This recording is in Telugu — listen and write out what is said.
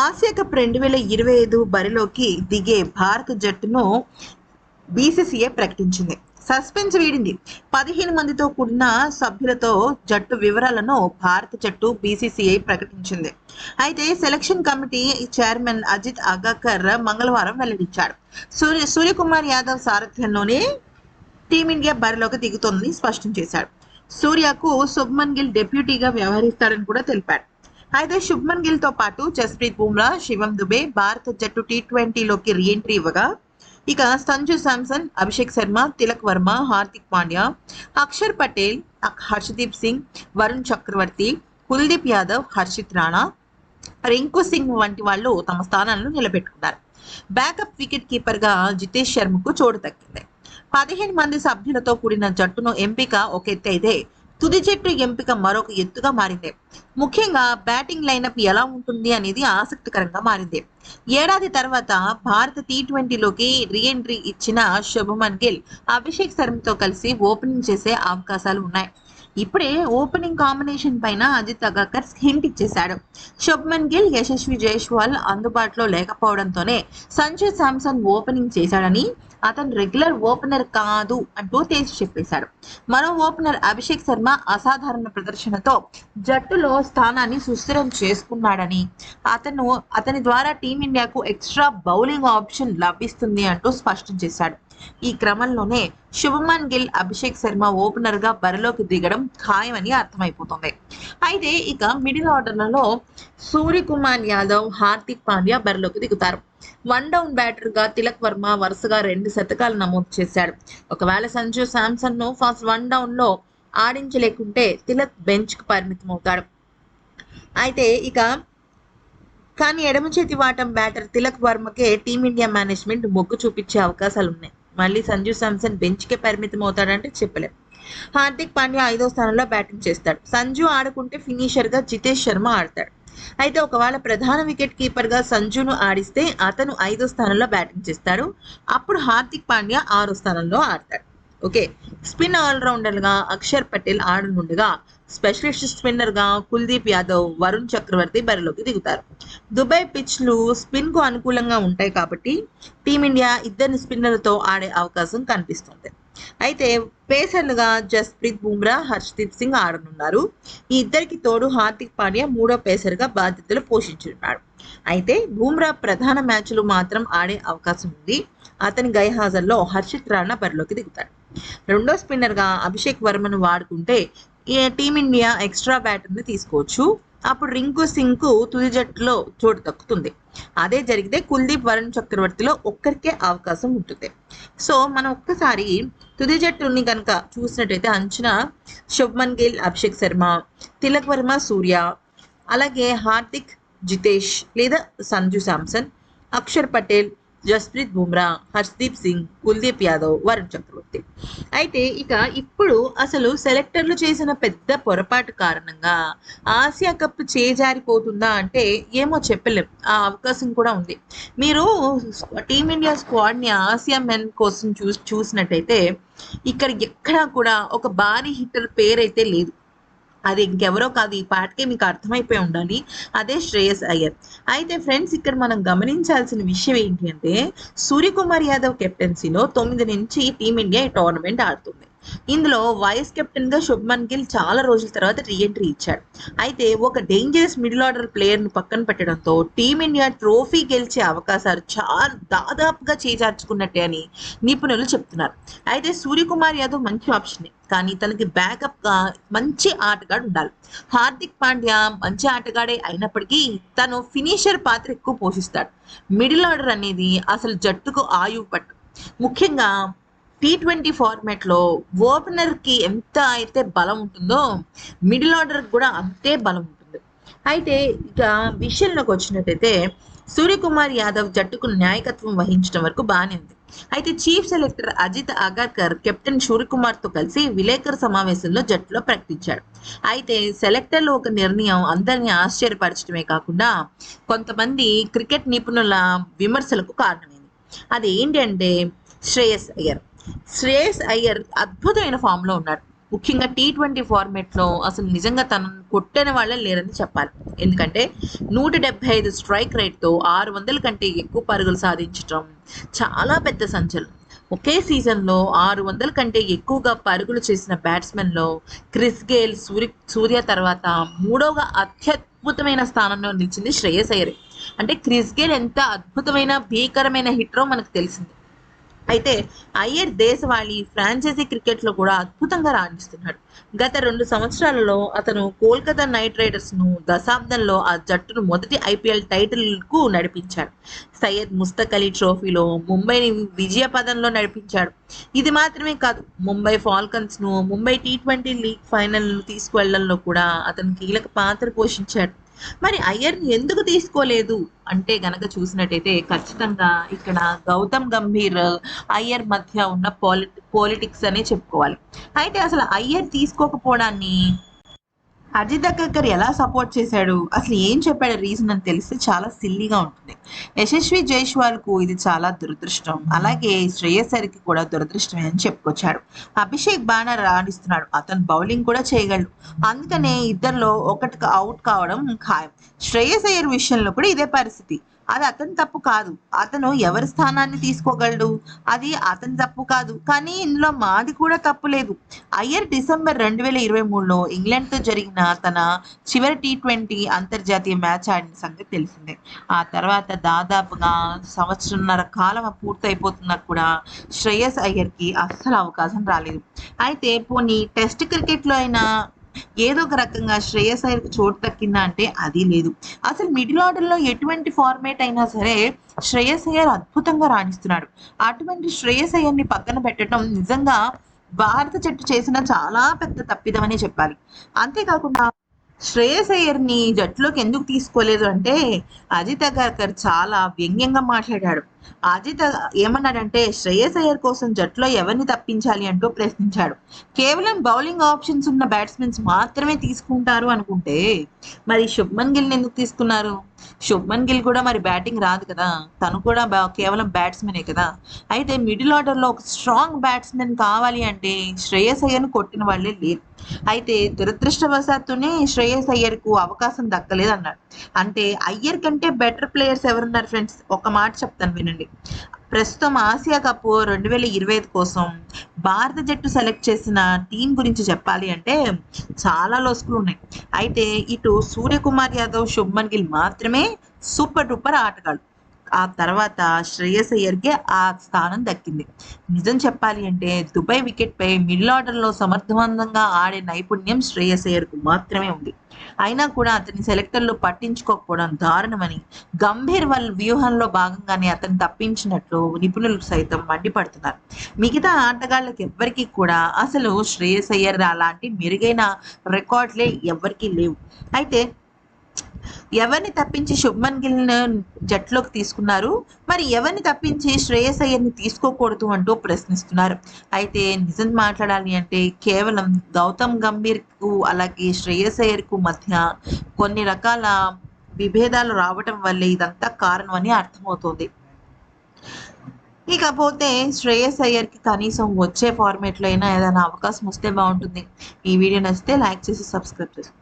ఆసియా కప్ రెండు వేల ఇరవై ఐదు బరిలోకి దిగే భారత జట్టును బీసీసీఐ ప్రకటించింది. సస్పెన్స్ వీడింది. పదిహేను మందితో కూడిన సభ్యులతో జట్టు వివరాలను భారత జట్టు బీసీసీఐ ప్రకటించింది. అయితే selection committee chairman Ajit Agarkar మంగళవారం వెల్లడించాడు. సూర్య సూర్యకుమార్ యాదవ్ సారథ్యంలోనే టీమిండియా బరిలోకి దిగుతోందని స్పష్టం చేశాడు. సూర్యకు శుభ్మన్ గిల్ డెప్యూటీగా వ్యవహరిస్తాడని కూడా తెలిపాడు. అయితే శుభ్మన్ గిల్తో పాటు జస్ప్రీత్ బుమ్రా శివం దుబే భారత జట్టు టీ ట్వంటీలోకి రీఎంట్రీ ఇవ్వగా ఇక సంజు శాంసన్ అభిషేక్ శర్మ తిలక్ వర్మ హార్దిక్ పాండ్యా అక్షర్ పటేల్ హర్షదీప్ సింగ్ వరుణ్ చక్రవర్తి కుల్దీప్ యాదవ్ హర్షిత్ రాణా రింకు సింగ్ వంటి వాళ్ళు తమ స్థానాలను నిలబెట్టుకున్నారు. బ్యాకప్ వికెట్ కీపర్గా జితేష్ శర్మకు చోటు దక్కింది. పదిహేను మంది సభ్యులతో కూడిన జట్టును ఎంపిక ఒక ఎత్తైతే తుది జట్టు ఎంపిక మరొక ఎత్తుగా మారింది. ముఖ్యంగా బ్యాటింగ్ లైనప్ ఎలా ఉంటుంది అనేది ఆసక్తికరంగా మారింది. ఏడాది తర్వాత భారత టీ ట్వంటీలోకి రీఎంట్రీ ఇచ్చిన శుభమన్ గిల్ అభిషేక్ శర్మతో కలిసి ఓపెనింగ్ చేసే అవకాశాలు ఉన్నాయి. ఇప్పుడే ఓపెనింగ్ కాంబినేషన్ పైన అజిత్ అగర్కర్ హింట్ ఇచ్చేశాడు. శుభ్మన్ గిల్ యశస్వి జైస్వాల్ అందుబాటులో లేకపోవడంతోనే సంజు శాంసన్ ఓపెనింగ్ చేశాడని అతను రెగ్యులర్ ఓపెనర్ కాదు అంటూ తేల్చి చెప్పేశాడు. మరో ఓపెనర్ అభిషేక్ శర్మ అసాధారణ ప్రదర్శనతో జట్టులో స్థానాన్ని సుస్థిరం చేసుకున్నాడని. అతను అతని ద్వారా టీమిండియాకు ఎక్స్ట్రా బౌలింగ్ ఆప్షన్ లభిస్తుంది అంటూ స్పష్టం చేశాడు. ఈ క్రమంలోనే శుభమన్ గిల్ అభిషేక్ శర్మ ఓపెనర్గా బరిలోకి దిగడం ఖాయమని అర్థమైపోతుంది. అయితే ఇక మిడిల్ ఆర్డర్లలో సూర్యకుమార్ యాదవ్ హార్దిక్ పాండ్యా బరిలోకి దిగుతారు. వన్ డౌన్ బ్యాటర్గా తిలక్ వర్మ వరుసగా రెండు శతకాలు నమోదు చేశాడు. ఒకవేళ సంజు శాంసన్ను ఫస్ట్ వన్ డౌన్లో ఆడించలేకుంటే తిలక్ బెంచ్కు పరిమితం అవుతాడు అయితే ఇక కానీ ఎడమ చేతి వాటం బ్యాటర్ తిలక్ వర్మకే టీమిండియా మేనేజ్మెంట్ మొగ్గు చూపించే అవకాశాలు ఉన్నాయి. మళ్ళీ సంజు శాంసన్ బెంచ్ కే పరిమితం అవుతాడంటే చెప్పలేం. హార్దిక్ పాండ్యా ఐదో స్థానంలో బ్యాటింగ్ చేస్తాడు. సంజు ఆడుకుంటే ఫినిషర్గా జితేష్ శర్మ ఆడతాడు. అయితే ఒకవేళ ప్రధాన వికెట్ కీపర్గా సంజును ఆడిస్తే అతను ఐదో స్థానంలో బ్యాటింగ్ చేస్తాడు అప్పుడు హార్దిక్ పాండ్యా ఆరో స్థానంలో ఆడతాడు. ఓకే. స్పిన్ ఆల్రౌండర్గా అక్షర్ పటేల్ ఆడనుండగా స్పెషలిస్ట్ స్పిన్నర్గా కుల్దీప్ యాదవ్ వరుణ్ చక్రవర్తి బరిలోకి దిగుతారు. దుబాయ్ పిచ్లు స్పిన్కు అనుకూలంగా ఉంటాయి కాబట్టి టీమిండియా ఇద్దరిని స్పిన్నర్లతో ఆడే అవకాశం కనిపిస్తుంది. అయితే పేసర్లుగా జస్ప్రీత్ బుమ్రా హర్షదీప్ సింగ్ ఆడనున్నారు. ఈ ఇద్దరికి తోడు హార్దిక్ పాండ్యా మూడో పేసర్గా బాధ్యతలు పోషించనున్నాడు అయితే బుమ్రా ప్రధాన మ్యాచ్లు మాత్రం ఆడే అవకాశం ఉంది. అతని గైహాజర్లో హర్షిత్ రాణా బరిలోకి దిగుతాడు. రెండో స్పిన్నర్గా అభిషేక్ వర్మను వాడుకుంటే టీమిండియా ఎక్స్ట్రా బ్యాటర్ని తీసుకోవచ్చు? అప్పుడు రింకు సింకు తుది జట్టులో చోటు దక్కుతుంది. అదే జరిగితే కుల్దీప్ వరుణ్ చక్రవర్తిలో ఒక్కరికే అవకాశం ఉంటుంది. సో మనం ఒక్కసారి తుది జట్టుని కనుక చూసినట్టయితే అంచనా శుభ్మన్ గిల్ అభిషేక్ శర్మ తిలక్ వర్మ సూర్య అలాగే హార్దిక్ జితేష్ లేదా సంజు శాంసన్ అక్షర్ పటేల్ జస్ప్రీత్ బుమ్రా హర్షదీప్ సింగ్ కుల్దీప్ యాదవ్ వరుణ్ చక్రవర్తి. అయితే ఇక ఇప్పుడు అసలు సెలెక్టర్లు చేసిన పెద్ద పొరపాటు కారణంగా ఆసియా కప్ చేజారిపోతుందా అంటే ఏమో చెప్పలేం. ఆ అవకాశం కూడా ఉంది. మీరు టీమిండియా స్క్వాడ్ని ఆసియా మెన్ కోసం చూ చూసినట్టయితే ఇక్కడ ఎక్కడా కూడా ఒక భారీ హిట్టర్ పేరైతే లేదు. అది ఇంకెవరో కాదు ఈ పాటకే మీకు అర్థమైపోయి ఉండాలి. అదే శ్రేయస్ అయ్యర్. అయితే ఫ్రెండ్స్ ఇక్కడ మనం గమనించాల్సిన విషయం ఏంటి అంటే సూర్యకుమార్ యాదవ్ కెప్టెన్సీలో తొమ్మిది నుంచి టీమిండియా ఈ టోర్నమెంట్ ఆడుతుంది. ఇందులో వైస్ కెప్టెన్గా శుభ్మన్ గిల్ చాలా రోజుల తర్వాత రీఎంట్రీ ఇచ్చాడు. అయితే ఒక డేంజరస్ మిడిల్ ఆర్డర్ ప్లేయర్ను పక్కన పెట్టడంతో టీమిండియా ట్రోఫీ గెలిచే అవకాశాలు చాలా దాదాపుగా చేజార్చుకున్నట్టే అని నిపుణులు చెప్తున్నారు. అయితే సూర్యకుమార్ యాదవ్ మంచి ఆప్షన్. కానీ తనకి బ్యాకప్గా మంచి ఆటగాడు ఉండాలి. హార్దిక్ పాండ్యా మంచి ఆటగాడే అయినప్పటికీ తను ఫినిషర్ పాత్ర ఎక్కువ పోషిస్తాడు. మిడిల్ ఆర్డర్ అనేది అసలు జట్టుకు ఆయువు పట్టు. ముఖ్యంగా టీ ట్వంటీ ఫార్మాట్లో ఓపెనర్కి ఎంత అయితే బలం ఉంటుందో మిడిల్ ఆర్డర్కి కూడా అంతే బలం ఉంటుంది. అయితే ఇక విషయంలోకి వచ్చినట్టయితే సూర్యకుమార్ యాదవ్ జట్టుకు నాయకత్వం వహించడం వరకు బాగానే ఉంది. అయితే chief selector Ajit Agarkar captain సూర్యకుమార్తో కలిసి విలేకరు సమావేశంలో జట్టులో ప్రకటించాడు. అయితే సెలెక్టర్లు ఒక నిర్ణయం అందరినీ ఆశ్చర్యపరచడమే కాకుండా కొంతమంది క్రికెట్ నిపుణుల విమర్శలకు కారణమైంది. అది ఏంటి అంటే శ్రేయస్ అయ్యర్. శ్రేయస్ అయ్యర్ అద్భుతమైన ఫామ్లో ఉన్నాడు. ముఖ్యంగా టీ ట్వంటీ ఫార్మేట్లో అసలు నిజంగా తనను కొట్టని వాళ్ళే లేరని చెప్పాలి. ఎందుకంటే నూట డెబ్బై ఐదు స్ట్రైక్ రేట్తో ఆరు వందల కంటే ఎక్కువ పరుగులు సాధించడం చాలా పెద్ద సంచలనం. ఒకే సీజన్లో ఆరు వందల కంటే ఎక్కువగా పరుగులు చేసిన బ్యాట్స్మెన్లో క్రిస్ గేల్ సూర్య సూర్య తర్వాత మూడవ అత్యద్భుతమైన స్థానంలో నిలిచింది శ్రేయస్ అయ్యరే. అంటే క్రిస్ గేల్ ఎంత అద్భుతమైన భీకరమైన హిట్రో మనకు తెలిసింది. అయితే అయ్యర్ దేశవాళీ ఫ్రాంచైజీ క్రికెట్లో కూడా అద్భుతంగా రాణిస్తున్నాడు. గత రెండు సంవత్సరాలలో అతను కోల్కతా నైట్ రైడర్స్ను దశాబ్దంలో ఆ జట్టును మొదటి ఐపీఎల్ టైటిల్కు నడిపించాడు. సయ్యద్ ముస్తక్ అలీ ట్రోఫీలో ముంబైని విజయ పదంలో నడిపించాడు. ఇది మాత్రమే కాదు Mumbai ఫాల్కన్స్ను Mumbai T twenty league final తీసుకువెళ్ళడంలో కూడా అతను కీలక పాత్ర పోషించాడు. మరి అయ్యర్ని ఎందుకు తీసుకోలేదు? అంటే గనక చూసినట్టయితే ఖచ్చితంగా ఇక్కడ గౌతమ్ గంభీర్ అయ్యర్ మధ్య ఉన్న పాలిటి పాలిటిక్స్ అనే చెప్పుకోవాలి. అయితే అసలు అయ్యర్ తీసుకోకపోవడాన్ని అజిత్ అక్కర్ ఎలా సపోర్ట్ చేశాడు? అసలు ఏం చెప్పాడు? రీజన్ అని తెలిస్తే చాలా సిల్లీగా ఉంటుంది. యశస్వి జైస్వాల్కు ఇది చాలా దురదృష్టం. అలాగే శ్రేయసరికి కూడా దురదృష్టమే అని చెప్పుకొచ్చాడు. అభిషేక్ బాగా రాణిస్తున్నాడు. అతను బౌలింగ్ కూడా చేయగలడు. అందుకనే ఇద్దరిలో ఒకటి అవుట్ కావడం ఖాయం. శ్రేయస్ అయ్యర్ విషయంలో కూడా ఇదే పరిస్థితి. అది అతని తప్పు కాదు. అతను ఎవరి స్థానాన్ని తీసుకోగలడు? అది అతని తప్పు కాదు. కానీ ఇందులో మాది కూడా తప్పు లేదు. అయ్యర్ డిసెంబర్ రెండు వేల ఇరవై మూడులో ఇంగ్లాండ్తో జరిగిన తన చివరి టీ ట్వంటీ అంతర్జాతీయ మ్యాచ్ ఆడిన సంగతి తెలిసిందే. ఆ తర్వాత దాదాపుగా సంవత్సరంన్నర కాలం పూర్తయిపోతున్నా కూడా శ్రేయస్ అయ్యర్కి అస్సలు అవకాశం రాలేదు. అయితే పోనీ టెస్ట్ క్రికెట్లో అయినా ఏదో ఒక రకంగా శ్రేయస్ అయ్యర్కి చోటు దక్కిందా అంటే అది లేదు. అసలు మిడిల్ ఆర్డర్లో ఎటువంటి ఫార్మేట్ అయినా సరే శ్రేయస్ అయ్యర్ అద్భుతంగా రాణిస్తున్నాడు. అటువంటి శ్రేయస్ అయ్యర్ని పక్కన పెట్టడం నిజంగా భారత జట్టు చేసిన చాలా పెద్ద తప్పిదమనే చెప్పాలి. అంతేకాకుండా శ్రేయస్ అయ్యర్ని జట్టులోకి ఎందుకు తీసుకోలేదు అంటే అజిత్ అగర్కర్ చాలా వ్యంగ్యంగా మాట్లాడాడు. అజిత్ ఏమన్నాడంటే శ్రేయస్ అయ్యర్ కోసం జట్టులో ఎవరిని తప్పించాలి అంటూ ప్రశ్నించాడు. కేవలం బౌలింగ్ ఆప్షన్స్ ఉన్న బ్యాట్స్మెన్స్ మాత్రమే తీసుకుంటారు అనుకుంటే మరి శుభ్మన్ గిల్ని ఎందుకు తీసుకున్నారు? శుభ్మన్ గిల్ కూడా మరి బ్యాటింగ్ రాదు కదా. తను కూడా కేవలం బ్యాట్స్మెనే కదా. అయితే మిడిల్ ఆర్డర్లో ఒక స్ట్రాంగ్ బ్యాట్స్మెన్ కావాలి అంటే శ్రేయస్ అయ్యర్ను కొట్టిన వాళ్ళే లేరు. అయితే దురదృష్టవశాత్తునే శ్రేయస్ అయ్యర్కు అవకాశం దక్కలేదు అన్నాడు అంటే అయ్యర్ కంటే బెటర్ ప్లేయర్స్ ఎవరున్నారు ఫ్రెండ్స్ ఒక మాట చెప్తాను వినండి. ప్రస్తుతం ఆసియా కప్ రెండు వేల ఇరవై ఐదు కోసం భారత జట్టు సెలెక్ట్ చేసిన టీం గురించి చెప్పాలి అంటే చాలా లోసుకులు ఉన్నాయి. అయితే ఇటు సూర్యకుమార్ యాదవ్ శుభ్మన్ గిల్ మాత్రమే సూపర్ డూపర్ ఆటగాళ్ళు. ఆ తర్వాత శ్రేయస్ అయ్యర్కే ఆ స్థానం దక్కింది. నిజం చెప్పాలి అంటే దుబాయ్ వికెట్పై మిడిల్ ఆర్డర్లో సమర్థవంతంగా ఆడే నైపుణ్యం శ్రేయస్ అయ్యర్కు మాత్రమే ఉంది. అయినా కూడా అతని సెలెక్టర్లు పట్టించుకోకపోవడం దారుణమని గంభీర్ వాళ్ళ వ్యూహంలో భాగంగానే అతను తప్పించినట్లు నిపుణులు సైతం మండిపడుతున్నారు. మిగతా ఆటగాళ్ళకి ఎవ్వరికీ కూడా అసలు శ్రేయస్ అయ్యర్ అలాంటి మెరుగైన రికార్డులే ఎవ్వరికీ లేవు. అయితే ఎవరిని తప్పించి శుభ్మన్ గిల్ జట్టులోకి తీసుకున్నారు? మరి ఎవరిని తప్పించి శ్రేయస్ అయ్యర్ని తీసుకోకూడదు అంటూ ప్రశ్నిస్తున్నారు. అయితే నిజం మాట్లాడాలి అంటే కేవలం గౌతమ్ గంభీర్కు అలాగే శ్రేయస్ అయ్యర్కు మధ్య కొన్ని రకాల విభేదాలు రావటం వల్లే ఇదంతా కారణం అని అర్థమవుతుంది. ఇకపోతే శ్రేయస్ అయ్యర్కి కనీసం వచ్చే ఫార్మేట్లో అయినా ఏదైనా అవకాశం వస్తే బాగుంటుంది. ఈ వీడియో నచ్చితే లైక్ చేసి సబ్స్క్రైబ్ చేసుకోండి